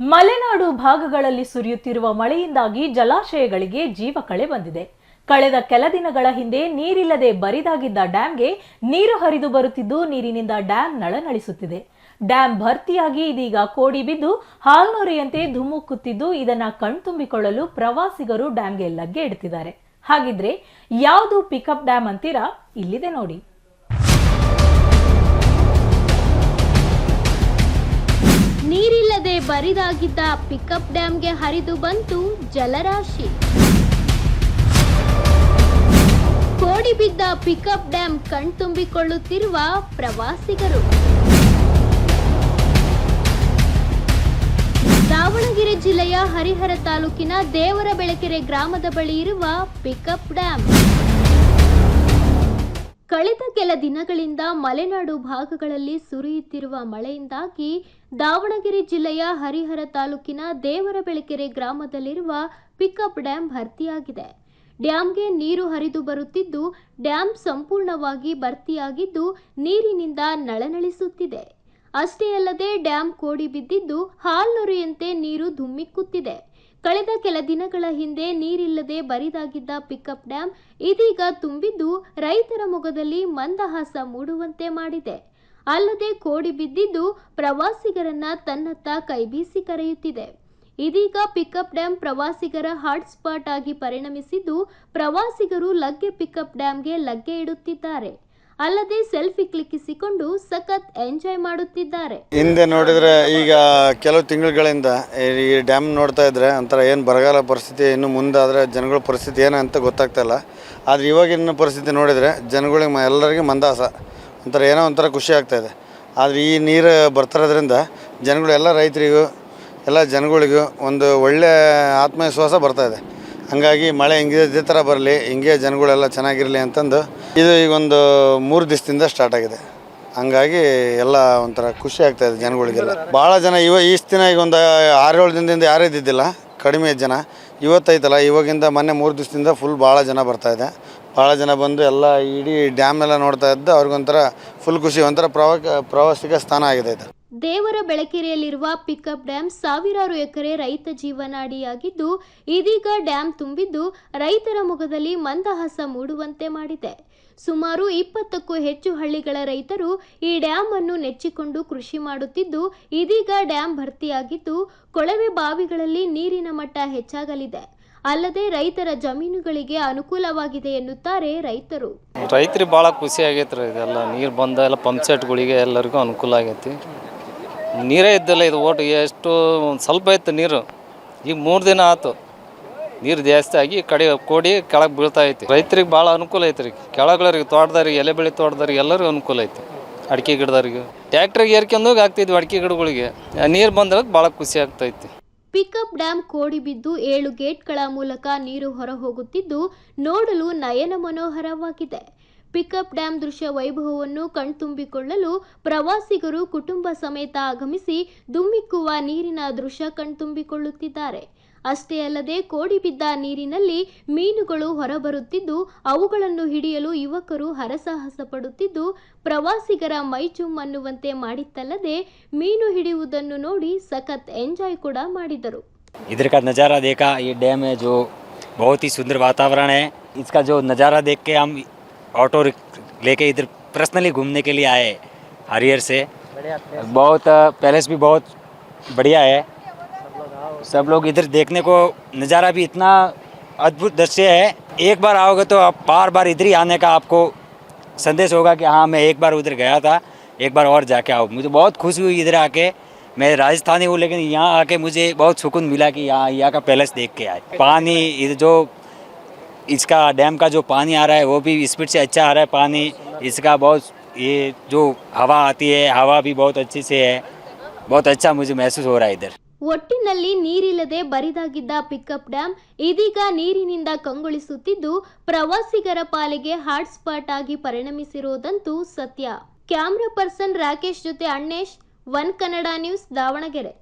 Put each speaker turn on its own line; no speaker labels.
ಮಲೆನಾಡು ಭಾಗಗಳಲ್ಲಿ ಸುರಿಯುತ್ತಿರುವ ಮಳೆಯಿಂದಾಗಿ ಜಲಾಶಯಗಳಿಗೆ ಜೀವ ಕಳೆ ಬಂದಿದೆ. ಕಳೆದ ಕೆಲ ದಿನಗಳ ಹಿಂದೆ ನೀರಿಲ್ಲದೆ ಬರಿದಾಗಿದ್ದ ಡ್ಯಾಂಗೆ ನೀರು ಹರಿದು ಬರುತ್ತಿದ್ದು ನೀರಿನಿಂದ ಡ್ಯಾಂ ನಳನಳಿಸುತ್ತಿದೆ. ಡ್ಯಾಂ ಭರ್ತಿಯಾಗಿ ಇದೀಗ ಕೋಡಿ ಬಿದ್ದು ಹಾಲ್ನೊರೆಯಂತೆ ಧುಮುಕುತ್ತಿದ್ದು ಇದನ್ನ ಕಣ್ತುಂಬಿಕೊಳ್ಳಲು ಪ್ರವಾಸಿಗರು ಡ್ಯಾಂಗೆ ಲಗ್ಗೆ ಇಡ್ತಿದ್ದಾರೆ. ಹಾಗಿದ್ರೆ ಯಾವುದು ಪಿಕಪ್ ಡ್ಯಾಂ ಅಂತೀರಾ? ಇಲ್ಲಿದೆ ನೋಡಿ.
ಬರಿದಾಗಿದ್ದ ಪಿಕಪ್ ಡ್ಯಾಂಗೆ ಹರಿದು ಬಂತು ಜಲರಾಶಿ. ಕೋಡಿ ಬಿದ್ದ ಪಿಕಪ್ ಡ್ಯಾಂ ಕಣ್ತುಂಬಿಕೊಳ್ಳುತ್ತಿರುವ ಪ್ರವಾಸಿಗರು. ದಾವಣಗೆರೆ ಜಿಲ್ಲೆಯ ಹರಿಹರ ತಾಲೂಕಿನ ದೇವರ ಬೆಳಕೆರೆ ಗ್ರಾಮದ ಬಳಿ ಇರುವ ಪಿಕಪ್ ಡ್ಯಾಂ. ಕಳೆದ ಕೆಲ ದಿನಗಳಿಂದ ಮಲೆನಾಡು ಭಾಗಗಳಲ್ಲಿ ಸುರಿಯುತ್ತಿರುವ ಮಳೆಯಿಂದಾಗಿ ದಾವಣಗೆರೆ ಜಿಲ್ಲೆಯ ಹರಿಹರ ತಾಲೂಕಿನ ದೇವರಬೆಳಕೆರೆ ಗ್ರಾಮದಲ್ಲಿರುವ ಪಿಕಪ್ ಡ್ಯಾಂ ಭರ್ತಿಯಾಗಿದೆ. ಡ್ಯಾಂಗೆ ನೀರು ಹರಿದು ಬರುತ್ತಿದ್ದು, ಡ್ಯಾಂ ಸಂಪೂರ್ಣವಾಗಿ ಭರ್ತಿಯಾಗಿದ್ದು, ನೀರಿನಿಂದ ನಳನಳಿಸುತ್ತಿದೆ. ಅಷ್ಟೇ ಅಲ್ಲದೆ ಡ್ಯಾಂ ಕೋಡಿ ಬಿದ್ದಿದ್ದು, ಹಾಲ್ನೊರೆಯಂತೆ ನೀರು ಧುಮ್ಮಿಕ್ಕುತ್ತಿದೆ. ಕಳೆದ ಕೆಲ ದಿನಗಳ ಹಿಂದೆ ನೀರಿಲ್ಲದೆ ಬರಿದಾಗಿದ್ದ ಪಿಕಪ್ ಡ್ಯಾಂ ಇದೀಗ ತುಂಬಿದ್ದು ರೈತರ ಮೊಗದಲ್ಲಿ ಮಂದಹಾಸ ಮೂಡುವಂತೆ ಮಾಡಿದೆ. ಅಲ್ಲದೆ ಕೋಡಿ ಬಿದ್ದಿದ್ದು ಪ್ರವಾಸಿಗರನ್ನ ತನ್ನತ್ತ ಕೈಬೀಸಿ ಕರೆಯುತ್ತಿದೆ. ಇದೀಗ ಪಿಕಪ್ ಡ್ಯಾಂ ಪ್ರವಾಸಿಗರ ಹಾಟ್ಸ್ಪಾಟ್ ಆಗಿ ಪರಿಣಮಿಸಿದ್ದು ಪ್ರವಾಸಿಗರು ಲಗ್ಗೆ ಪಿಕಪ್ ಡ್ಯಾಂಗೆ ಲಗ್ಗೆ ಇಡುತ್ತಿದ್ದಾರೆ. ಅಲ್ಲದೆ ಸೆಲ್ಫಿ ಕ್ಲಿಕ್ಕಿಸಿಕೊಂಡು ಸಖತ್ ಎಂಜಾಯ್ ಮಾಡುತ್ತಿದ್ದಾರೆ.
ಹಿಂದೆ ನೋಡಿದ್ರೆ ಈಗ ಕೆಲವು ತಿಂಗಳುಗಳಿಂದ ಈ ಡ್ಯಾಮ್ ನೋಡ್ತಾ ಇದ್ರೆ ಒಂಥರ ಏನು ಬರಗಾಲ ಪರಿಸ್ಥಿತಿ, ಇನ್ನು ಮುಂದಾದರೆ ಜನಗಳ ಪರಿಸ್ಥಿತಿ ಏನಂತ ಗೊತ್ತಾಗ್ತಾ ಇಲ್ಲ. ಆದರೆ ಇವಾಗಿನ ಪರಿಸ್ಥಿತಿ ನೋಡಿದರೆ ಜನಗಳಿಗೆ ಎಲ್ಲರಿಗೆ ಮಂದಾಸ ಒಂಥರ ಏನೋ ಒಂಥರ ಖುಷಿ ಆಗ್ತಾ ಇದೆ. ಆದರೆ ಈ ನೀರು ಬರ್ತಿರೋದ್ರಿಂದ ಜನಗಳು ಎಲ್ಲ ರೈತರಿಗೂ, ಎಲ್ಲ ಜನಗಳಿಗೂ ಒಂದು ಒಳ್ಳೆಯ ಆತ್ಮವಿಶ್ವಾಸ ಬರ್ತಾ ಇದೆ. ಹಂಗಾಗಿ ಮಳೆ ಹಿಂಗೆ ಇದೇ ಥರ ಬರಲಿ, ಹಿಂಗೆ ಜನಗಳೆಲ್ಲ ಚೆನ್ನಾಗಿರಲಿ ಅಂತಂದು ಇದು ಈಗ ಒಂದು ಮೂರು ದಿವಸದಿಂದ ಸ್ಟಾರ್ಟ್ ಆಗಿದೆ. ಹಂಗಾಗಿ ಎಲ್ಲ ಒಂಥರ ಖುಷಿ ಆಗ್ತಾ ಇದೆ ಜನಗಳಿಗೆಲ್ಲ. ಭಾಳ ಜನ ಇವ ಇಷ್ಟು ದಿನ ಈಗ ಒಂದು ಆರೇಳು ದಿನದಿಂದ ಯಾರೂ ಇದ್ದಿದ್ದಿಲ್ಲ. ಕಡಿಮೆ ಜನ. ಇವತ್ತೈತಲ್ಲ, ಇವಾಗಿಂದ ಮೊನ್ನೆ ಮೂರು ದಿವಸದಿಂದ ಫುಲ್ ಭಾಳ ಜನ ಬರ್ತಾ ಇದೆ. ಭಾಳ ಜನ ಬಂದು ಎಲ್ಲ ಇಡೀ ಡ್ಯಾಮ್ ಎಲ್ಲ ನೋಡ್ತಾ ಇದ್ದು ಅವ್ರಿಗೊಂಥರ ಫುಲ್ ಖುಷಿ, ಒಂಥರ ಪ್ರವಾಸ ಪ್ರವಾಸಿಗ ಸ್ಥಾನ ಆಗಿದೆ ಇದು.
ದೇವರ ಬೆಳಕೆರೆಯಲ್ಲಿರುವ ಪಿಕಪ್ ಡ್ಯಾಂ ಸಾವಿರಾರು ಎಕರೆ ರೈತ ಜೀವನಾಡಿಯಾಗಿದ್ದು, ಇದೀಗ ಡ್ಯಾಂ ತುಂಬಿದ್ದು ರೈತರ ಮುಖದಲ್ಲಿ ಮಂದಹಾಸ ಮೂಡುವಂತೆ ಮಾಡಿದೆ. ಸುಮಾರು ಇಪ್ಪತ್ತಕ್ಕೂ ಹೆಚ್ಚು ಹಳ್ಳಿಗಳ ರೈತರು ಈ ಡ್ಯಾಂ ಅನ್ನು ನೆಚ್ಚಿಕೊಂಡು ಕೃಷಿ ಮಾಡುತ್ತಿದ್ದು, ಇದೀಗ ಡ್ಯಾಂ ಭರ್ತಿಯಾಗಿದ್ದು, ಕೊಳವೆ ಬಾವಿಗಳಲ್ಲಿ ನೀರಿನ ಮಟ್ಟ ಹೆಚ್ಚಾಗಲಿದೆ. ಅಲ್ಲದೆ ರೈತರ ಜಮೀನುಗಳಿಗೆ ಅನುಕೂಲವಾಗಿದೆ ಎನ್ನುತ್ತಾರೆ ರೈತರು.
ರೈತರಿಗೆ ಭಾಳ ಖುಷಿ ಆಗೈತೆ ಇದೆಲ್ಲ. ನೀರು ಬಂದ ಎಲ್ಲ ಪಂಪ್ ಸೆಟ್ಗಳಿಗೆ ಎಲ್ಲರಿಗೂ ಅನುಕೂಲ ಆಗೈತಿ. ನೀರೇ ಇದ್ದಲ್ಲ ಇದು ಓಟ್ ಎಷ್ಟು ಸ್ವಲ್ಪ ಇತ್ತು ನೀರು. ಈಗ ಮೂರು ದಿನ ಆಯ್ತು ನೀರು ಜಾಸ್ತಿ ಆಗಿ ಕಡೆ ಕೋಡಿ ಕೆಳಗೆ ಬೀಳ್ತಾ ಐತಿ. ರೈತರಿಗೆ ಭಾಳ ಅನುಕೂಲ ಐತ್ರಿ. ಕೆಳಗಳರಿಗೆ ತೋಟದವ್ರಿಗೆ, ಎಲೆ ಬೆಳೆ ತೋಟದವ್ರಿಗೆ ಎಲ್ಲರಿಗೂ ಅನುಕೂಲ ಐತಿ. ಅಡಿಕೆ ಗಿಡದವ್ರಿಗೆ. ಟ್ಯಾಕ್ಟ್ರಿಗೆ ಏರ್ಕೊಂಡೋಗಿ ಆಗ್ತಿದ್ವಿ ಅಡಿಕೆ ಗಿಡಗಳಿಗೆ. ನೀರು ಬಂದ್ರೆ ಭಾಳ ಖುಷಿ ಆಗ್ತೈತಿ.
ಪಿಕಪ್ ಡ್ಯಾಂ ಕೋಡಿ ಬಿದ್ದು ಏಳು ಗೇಟ್ಗಳ ಮೂಲಕ ನೀರು ಹೊರಹೋಗುತ್ತಿದ್ದು ನೋಡಲು ನಯನ ಮನೋಹರವಾಗಿದೆ. ಪಿಕಪ್ ಡ್ಯಾಂ ದೃಶ್ಯ ವೈಭವವನ್ನು ಕಣ್ತುಂಬಿಕೊಳ್ಳಲು ಪ್ರವಾಸಿಗರು ಕುಟುಂಬ ಸಮೇತ ಆಗಮಿಸಿ ದುಮ್ಮಿಕ್ಕುವ ನೀರಿನ ದೃಶ್ಯ ಕಣ್ತುಂಬಿಕೊಳ್ಳುತ್ತಿದ್ದಾರೆ. ಅಷ್ಟೇ ಅಲ್ಲದೆ ಕೋಡಿ ಬಿದ್ದ ನೀರಿನಲ್ಲಿ ಮೀನುಗಳು ಹೊರಬರುತ್ತಿದ್ದು ಅವುಗಳನ್ನು ಹಿಡಿಯಲು ಯುವಕರು ಹರಸಾಹಸ ಪಡುತ್ತಿದ್ದು ಪ್ರವಾಸಿಗರ ಮೈಚುಮ್ ಅನ್ನುವಂತೆ ಮಾಡಿತ್ತಲ್ಲದೆ ಮೀನು ಹಿಡಿಯುವುದನ್ನು ನೋಡಿ ಸಖತ್ ಎಂಜಾಯ್ ಕೂಡ ಮಾಡಿದರು
इधर का नज़ारा देखा ये डैम है जो बहुत ही सुंदर वातावरण है इसका जो नज़ारा देख के हम ऑटो रिक- लेके इधर पर्सनली घूमने के लिए आए हरियर से बहुत पैलेस भी बहुत बढ़िया है सब लोग इधर देखने को, नज़ारा भी इतना अद्भुत दृश्य है। एक बार आओगे तो आप बार बार इधर ही आने का आपको संदेश होगा कि हाँ मैं एक बार उधर गया था, एक बार और जाके आओ। मुझे बहुत खुशी हुई इधर आके। मैं राजस्थानी हूँ, लेकिन यहाँ आके मुझे बहुत सुकून मिला कि यहाँ यहाँ का पैलेस देख के आए। पानी इधर जो इसका डैम का जो पानी आ रहा है, वो भी स्पीड से अच्छा आ रहा है। पानी, इसका बहुत, ये जो हवा आती है, हवा भी बहुत अच्छी से है। बहुत अच्छा मुझे महसूस हो रहा है इधर।
ಒಟ್ಟಿನಲ್ಲಿ ನೀರಿಲ್ಲದೆ ಬರಿದಾಗಿದ್ದ ಪಿಕಪ್ ಡ್ಯಾಂ ಇದೀಗ ನೀರಿನಿಂದ ಕಂಗೊಳಿಸುತ್ತಿದ್ದು, ಪ್ರವಾಸಿಗರ ಪಾಲಿಗೆ ಹಾಟ್ಸ್ಪಾಟ್ ಆಗಿ ಪರಿಣಮಿಸಿರುವುದಂತೂ ಸತ್ಯ. ಕ್ಯಾಮ್ರಾ ಪರ್ಸನ್ ರಾಕೇಶ್ ಜೊತೆ ಅಣ್ಣೇಶ್, ಒನ್ ಕನ್ನಡ ನ್ಯೂಸ್ ದಾವಣಗೆರೆ.